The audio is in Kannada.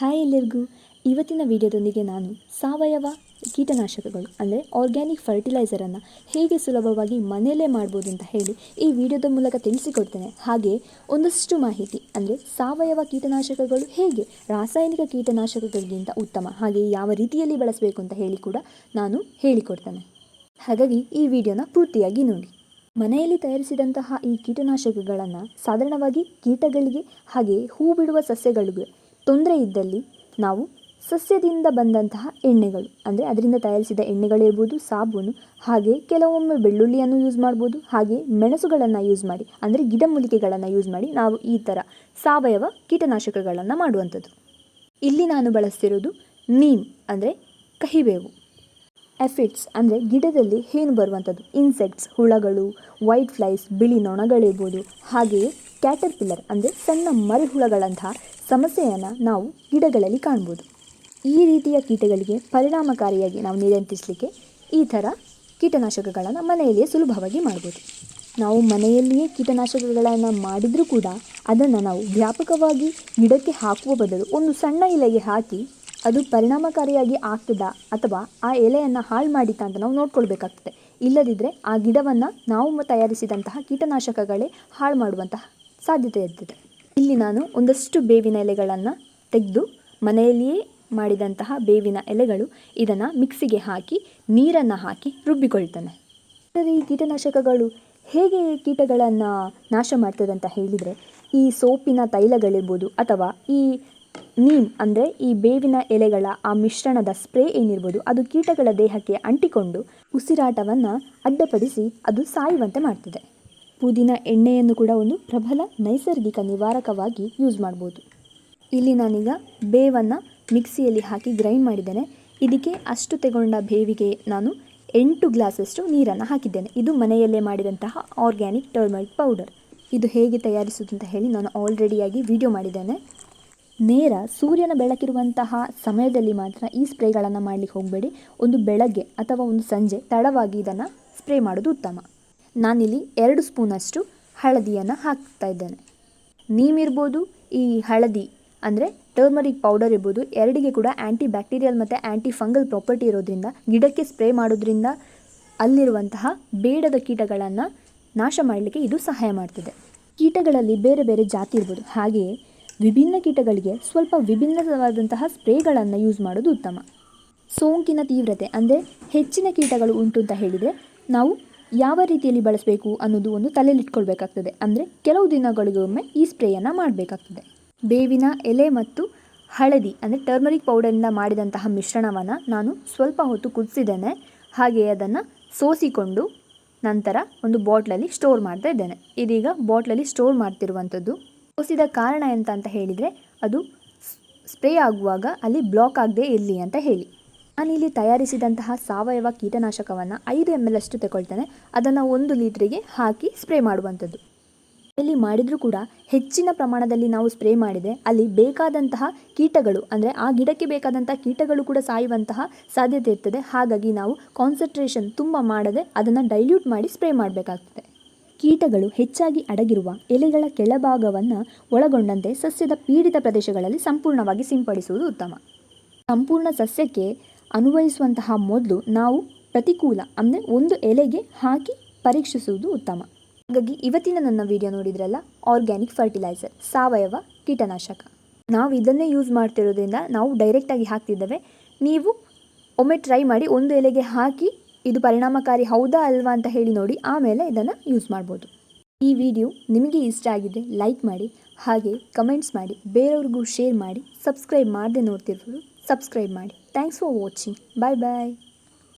ಹಾಯ್ ಎಲ್ಲರಿಗೂ. ಇವತ್ತಿನ ವಿಡಿಯೋದೊಂದಿಗೆ ನಾನು ಸಾವಯವ ಕೀಟನಾಶಕಗಳು, ಅಂದರೆ ಆರ್ಗ್ಯಾನಿಕ್ ಫರ್ಟಿಲೈಸರನ್ನು ಹೇಗೆ ಸುಲಭವಾಗಿ ಮನೆಯಲ್ಲೇ ಮಾಡ್ಬೋದು ಅಂತ ಹೇಳಿ ಈ ವಿಡಿಯೋದ ಮೂಲಕ ತಿಳಿಸಿಕೊಡ್ತೇನೆ. ಹಾಗೆ ಒಂದಷ್ಟು ಮಾಹಿತಿ, ಅಂದರೆ ಸಾವಯವ ಕೀಟನಾಶಕಗಳು ಹೇಗೆ ರಾಸಾಯನಿಕ ಕೀಟನಾಶಕಗಳಿಗಿಂತ ಉತ್ತಮ, ಹಾಗೆ ಯಾವ ರೀತಿಯಲ್ಲಿ ಬಳಸಬೇಕು ಅಂತ ಹೇಳಿ ಕೂಡ ನಾನು ಹೇಳಿಕೊಡ್ತೇನೆ. ಹಾಗಾಗಿ ಈ ವಿಡಿಯೋನ ಪೂರ್ತಿಯಾಗಿ ನೋಡಿ. ಮನೆಯಲ್ಲಿ ತಯಾರಿಸಿದಂತಹ ಈ ಕೀಟನಾಶಕಗಳನ್ನು ಸಾಧಾರಣವಾಗಿ ಕೀಟಗಳಿಗೆ, ಹಾಗೆ ಹೂ ಬಿಡುವ ಸಸ್ಯಗಳಿಗೆ ತೊಂದರೆ ಇದ್ದಲ್ಲಿ ನಾವು ಸಸ್ಯದಿಂದ ಬಂದಂತಹ ಎಣ್ಣೆಗಳು, ಅಂದರೆ ಅದರಿಂದ ತಯಾರಿಸಿದ ಎಣ್ಣೆಗಳಿರ್ಬೋದು ಸಾಬೂನು, ಹಾಗೆ ಕೆಲವೊಮ್ಮೆ ಬೆಳ್ಳುಳ್ಳಿಯನ್ನು ಯೂಸ್ ಮಾಡ್ಬೋದು, ಹಾಗೆ ಮೆಣಸುಗಳನ್ನು ಯೂಸ್ ಮಾಡಿ, ಅಂದರೆ ಗಿಡಮೂಲಿಕೆಗಳನ್ನು ಯೂಸ್ ಮಾಡಿ ನಾವು ಈ ಥರ ಸಾವಯವ ಕೀಟನಾಶಕಗಳನ್ನು ಮಾಡುವಂಥದ್ದು. ಇಲ್ಲಿ ನಾನು ಬಳಸ್ತಿರೋದು ನೀಮ್, ಅಂದರೆ ಕಹಿಬೇವು. ಎಫಿಟ್ಸ್ ಅಂದರೆ ಗಿಡದಲ್ಲಿ ಏನು ಬರುವಂಥದ್ದು? ಇನ್ಸೆಕ್ಟ್ಸ್ ಹುಳಗಳು ವೈಟ್ ಫ್ಲೈಸ್ ಬಿಳಿ ನೊಣಗಳಿರ್ಬೋದು, ಹಾಗೆಯೇ ಕ್ಯಾಟರ್ ಪಿಲ್ಲರ್ ಅಂದರೆ ಸಣ್ಣ ಮರಿಹುಳಗಳಂತಹ ಸಮಸ್ಯೆಯನ್ನು ನಾವು ಗಿಡಗಳಲ್ಲಿ ಕಾಣ್ಬೋದು. ಈ ರೀತಿಯ ಕೀಟಗಳಿಗೆ ಪರಿಣಾಮಕಾರಿಯಾಗಿ ನಾವು ನಿಯಂತ್ರಿಸಲಿಕ್ಕೆ ಈ ಥರ ಕೀಟನಾಶಕಗಳನ್ನು ಮನೆಯಲ್ಲಿಯೇ ಸುಲಭವಾಗಿ ಮಾಡ್ಬೋದು. ನಾವು ಮನೆಯಲ್ಲಿಯೇ ಕೀಟನಾಶಕಗಳನ್ನು ಮಾಡಿದರೂ ಕೂಡ ಅದನ್ನು ನಾವು ವ್ಯಾಪಕವಾಗಿ ಗಿಡಕ್ಕೆ ಹಾಕುವ ಬದಲು ಒಂದು ಸಣ್ಣ ಎಲೆಗೆ ಹಾಕಿ ಅದು ಪರಿಣಾಮಕಾರಿಯಾಗಿ ಆಗ್ತದಾ ಅಥವಾ ಆ ಎಲೆಯನ್ನು ಹಾಳು ಮಾಡಿತಾ ಅಂತ ನಾವು ನೋಡ್ಕೊಳ್ಬೇಕಾಗ್ತದೆ. ಇಲ್ಲದಿದ್ದರೆ ಆ ಗಿಡವನ್ನು ನಾವು ತಯಾರಿಸಿದಂತಹ ಕೀಟನಾಶಕಗಳೇ ಹಾಳು ಮಾಡುವಂತಹ ಸಾಧ್ಯತೆ ಇರ್ತದೆ ಇಲ್ಲಿ ನಾನು ಒಂದಷ್ಟು ಬೇವಿನ ಎಲೆಗಳನ್ನು ತೆಗೆದು ಮನೆಯಲ್ಲಿಯೇ ಮಾಡಿದಂತಹ ಬೇವಿನ ಎಲೆಗಳು ಇದನ್ನು ಮಿಕ್ಸಿಗೆ ಹಾಕಿ ನೀರನ್ನು ಹಾಕಿ ರುಬ್ಬಿಕೊಳ್ತೇನೆ. ಈ ಕೀಟನಾಶಕಗಳು ಹೇಗೆ ಕೀಟಗಳನ್ನು ನಾಶ ಮಾಡ್ತದೆ ಅಂತ ಹೇಳಿದರೆ ಈ ಸೋಪಿನ ತೈಲಗಳಿರ್ಬೋದು ಅಥವಾ ಈ ನೀಮ್ ಅಂದರೆ ಈ ಬೇವಿನ ಎಲೆಗಳ ಆ ಮಿಶ್ರಣದ ಸ್ಪ್ರೇ ಏನಿರ್ಬೋದು ಅದು ಕೀಟಗಳ ದೇಹಕ್ಕೆ ಅಂಟಿಕೊಂಡು ಉಸಿರಾಟವನ್ನು ಅಡ್ಡಪಡಿಸಿ ಅದು ಸಾಯುವಂತೆ ಮಾಡ್ತದೆ. ಪುದೀನ ಎಣ್ಣೆಯನ್ನು ಕೂಡ ಒಂದು ಪ್ರಬಲ ನೈಸರ್ಗಿಕ ನಿವಾರಕವಾಗಿ ಯೂಸ್ ಮಾಡ್ಬೋದು. ಇಲ್ಲಿ ನಾನೀಗ ಬೇವನ್ನು ಮಿಕ್ಸಿಯಲ್ಲಿ ಹಾಕಿ ಗ್ರೈಂಡ್ ಮಾಡಿದ್ದೇನೆ. ಇದಕ್ಕೆ ಅಷ್ಟು ತೆಗೊಂಡ ಬೇವಿಗೆ ನಾನು ಎಂಟು ಗ್ಲಾಸಷ್ಟು ನೀರನ್ನು ಹಾಕಿದ್ದೇನೆ. ಇದು ಮನೆಯಲ್ಲೇ ಮಾಡಿದಂತಹ ಆರ್ಗ್ಯಾನಿಕ್ ಟರ್ಮರಿಕ್ ಪೌಡರ್ ಇದು ಹೇಗೆ ತಯಾರಿಸುವುದು ಅಂತ ಹೇಳಿ ನಾನು ಆಲ್ರೆಡಿಯಾಗಿ ವಿಡಿಯೋ ಮಾಡಿದ್ದೇನೆ. ನೇರ ಸೂರ್ಯನ ಬೆಳಕಿರುವಂತಹ ಸಮಯದಲ್ಲಿ ಮಾತ್ರ ಈ ಸ್ಪ್ರೇಗಳನ್ನು ಮಾಡಲಿಕ್ಕೆ ಹೋಗಬೇಡಿ. ಒಂದು ಬೆಳಗ್ಗೆ ಅಥವಾ ಒಂದು ಸಂಜೆ ತಡವಾಗಿ ಇದನ್ನು ಸ್ಪ್ರೇ ಮಾಡೋದು ಉತ್ತಮ. ನಾನಿಲ್ಲಿ ಎರಡು ಸ್ಪೂನಷ್ಟು ಹಳದಿಯನ್ನು ಹಾಕ್ತಾ ಇದ್ದೇನೆ. ನೀಮಿರ್ಬೋದು, ಈ ಹಳದಿ ಅಂದರೆ ಟರ್ಮರಿಕ್ ಪೌಡರ್ ಇರ್ಬೋದು, ಎರಡಿಗೆ ಕೂಡ ಆ್ಯಂಟಿ ಬ್ಯಾಕ್ಟೀರಿಯಲ್ ಮತ್ತು ಆ್ಯಂಟಿ ಫಂಗಲ್ ಪ್ರಾಪರ್ಟಿ ಇರೋದ್ರಿಂದ, ಗಿಡಕ್ಕೆ ಸ್ಪ್ರೇ ಮಾಡೋದ್ರಿಂದ ಅಲ್ಲಿರುವಂತಹ ಬೇಡದ ಕೀಟಗಳನ್ನು ನಾಶ ಮಾಡಲಿಕ್ಕೆ ಇದು ಸಹಾಯ ಮಾಡ್ತದೆ. ಕೀಟಗಳಲ್ಲಿ ಬೇರೆ ಬೇರೆ ಜಾತಿ ಇರ್ಬೋದು. ಹಾಗೆಯೇ ವಿಭಿನ್ನ ಕೀಟಗಳಿಗೆ ಸ್ವಲ್ಪ ವಿಭಿನ್ನವಾದಂತಹ ಸ್ಪ್ರೇಗಳನ್ನು ಯೂಸ್ ಮಾಡೋದು ಉತ್ತಮ. ಸೋಂಕಿನ ತೀವ್ರತೆ ಅಂದರೆ ಹೆಚ್ಚಿನ ಕೀಟಗಳು ಉಂಟು ಅಂತ ಹೇಳಿದರೆ ನಾವು ಯಾವ ರೀತಿಯಲ್ಲಿ ಬಳಸಬೇಕು ಅನ್ನೋದು ಒಂದು ತಲೆಯಲ್ಲಿಟ್ಕೊಳ್ಬೇಕಾಗ್ತದೆ ಅಂದರೆ ಕೆಲವು ದಿನಗಳಿಗೊಮ್ಮೆ ಈ ಸ್ಪ್ರೇಯನ್ನು ಮಾಡಬೇಕಾಗ್ತದೆ. ಬೇವಿನ ಎಲೆ ಮತ್ತು ಹಳದಿ, ಅಂದರೆ ಟರ್ಮರಿಕ್ ಪೌಡರಿಂದ ಮಾಡಿದಂತಹ ಮಿಶ್ರಣವನ್ನು ನಾನು ಸ್ವಲ್ಪ ಹೊತ್ತು ಕುದಿಸಿದ್ದೇನೆ. ಹಾಗೆ ಅದನ್ನು ಸೋಸಿಕೊಂಡು ನಂತರ ಒಂದು ಬಾಟ್ಲಲ್ಲಿ ಸ್ಟೋರ್ ಮಾಡ್ತಾ ಇದ್ದೇನೆ. ಇದೀಗ ಬಾಟ್ಲಲ್ಲಿ ಸ್ಟೋರ್ ಮಾಡ್ತಿರುವಂಥದ್ದು ಸೋಸಿದ ಕಾರಣ ಎಂತ ಅಂತ ಹೇಳಿದರೆ ಅದು ಸ್ಪ್ರೇ ಆಗುವಾಗ ಅಲ್ಲಿ ಬ್ಲಾಕ್ ಆಗದೆ ಇರಲಿ ಅಂತ ಹೇಳಿ. ನಾನಿಲ್ಲಿ ತಯಾರಿಸಿದಂತಹ ಸಾವಯವ ಕೀಟನಾಶಕವನ್ನು ಐದು ಎಂ ಎಲ್ ಅಷ್ಟು ತಗೊಳ್ತೇನೆ. ಅದನ್ನು ಒಂದು ಲೀಟ್ರಿಗೆ ಹಾಕಿ ಸ್ಪ್ರೇ ಮಾಡುವಂಥದ್ದು. ಇಲ್ಲಿ ಮಾಡಿದರೂ ಕೂಡ ಹೆಚ್ಚಿನ ಪ್ರಮಾಣದಲ್ಲಿ ನಾವು ಸ್ಪ್ರೇ ಮಾಡಿದರೆ ಅಲ್ಲಿ ಬೇಕಾದಂತಹ ಕೀಟಗಳು, ಅಂದರೆ ಆ ಗಿಡಕ್ಕೆ ಬೇಕಾದಂತಹ ಕೀಟಗಳು ಕೂಡ ಸಾಯುವಂತಹ ಸಾಧ್ಯತೆ ಇರ್ತದೆ. ಹಾಗಾಗಿ ನಾವು ಕಾನ್ಸಂಟ್ರೇಷನ್ ತುಂಬ ಮಾಡದೆ ಅದನ್ನು ಡೈಲ್ಯೂಟ್ ಮಾಡಿ ಸ್ಪ್ರೇ ಮಾಡಬೇಕಾಗ್ತದೆ. ಕೀಟಗಳು ಹೆಚ್ಚಾಗಿ ಅಡಗಿರುವ ಎಲೆಗಳ ಕೆಳಭಾಗವನ್ನು ಒಳಗೊಂಡಂತೆ ಸಸ್ಯದ ಪೀಡಿತ ಪ್ರದೇಶಗಳಲ್ಲಿ ಸಂಪೂರ್ಣವಾಗಿ ಸಿಂಪಡಿಸುವುದು ಉತ್ತಮ. ಸಂಪೂರ್ಣ ಸಸ್ಯಕ್ಕೆ ಅನ್ವಯಿಸುವಂತಹ ಮೊದಲು ನಾವು ಪ್ರತಿಕೂಲ, ಅಂದರೆ ಒಂದು ಎಲೆಗೆ ಹಾಕಿ ಪರೀಕ್ಷಿಸುವುದು ಉತ್ತಮ. ಹಾಗಾಗಿ ಇವತ್ತಿನ ನನ್ನ ವಿಡಿಯೋ ನೋಡಿದ್ರಲ್ಲ ಆರ್ಗ್ಯಾನಿಕ್ ಫರ್ಟಿಲೈಸರ್ ಸಾವಯವ ಕೀಟನಾಶಕ. ನಾವು ಇದನ್ನೇ ಯೂಸ್ ಮಾಡ್ತಿರೋದ್ರಿಂದ ನಾವು ಡೈರೆಕ್ಟಾಗಿ ಹಾಕ್ತಿದ್ದೇವೆ. ನೀವು ಒಮ್ಮೆ ಟ್ರೈ ಮಾಡಿ ಒಂದು ಎಲೆಗೆ ಹಾಕಿ ಇದು ಪರಿಣಾಮಕಾರಿ ಹೌದಾ ಅಲ್ವಾ ಅಂತ ಹೇಳಿ ನೋಡಿ, ಆಮೇಲೆ ಇದನ್ನು ಯೂಸ್ ಮಾಡ್ಬೋದು. ಈ ವಿಡಿಯೋ ನಿಮಗೆ ಇಷ್ಟ ಆಗಿದೆ ಲೈಕ್ ಮಾಡಿ, ಹಾಗೆ ಕಮೆಂಟ್ಸ್ ಮಾಡಿ, ಬೇರೆಯವ್ರಿಗೂ ಶೇರ್ ಮಾಡಿ ಸಬ್ಸ್ಕ್ರೈಬ್ ಮಾಡದೆ ನೋಡ್ತಿರ್ಬೋದು. ಸಬ್ಸ್ಕ್ರೈಬ್ ಮಾಡಿ thanks for watching bye bye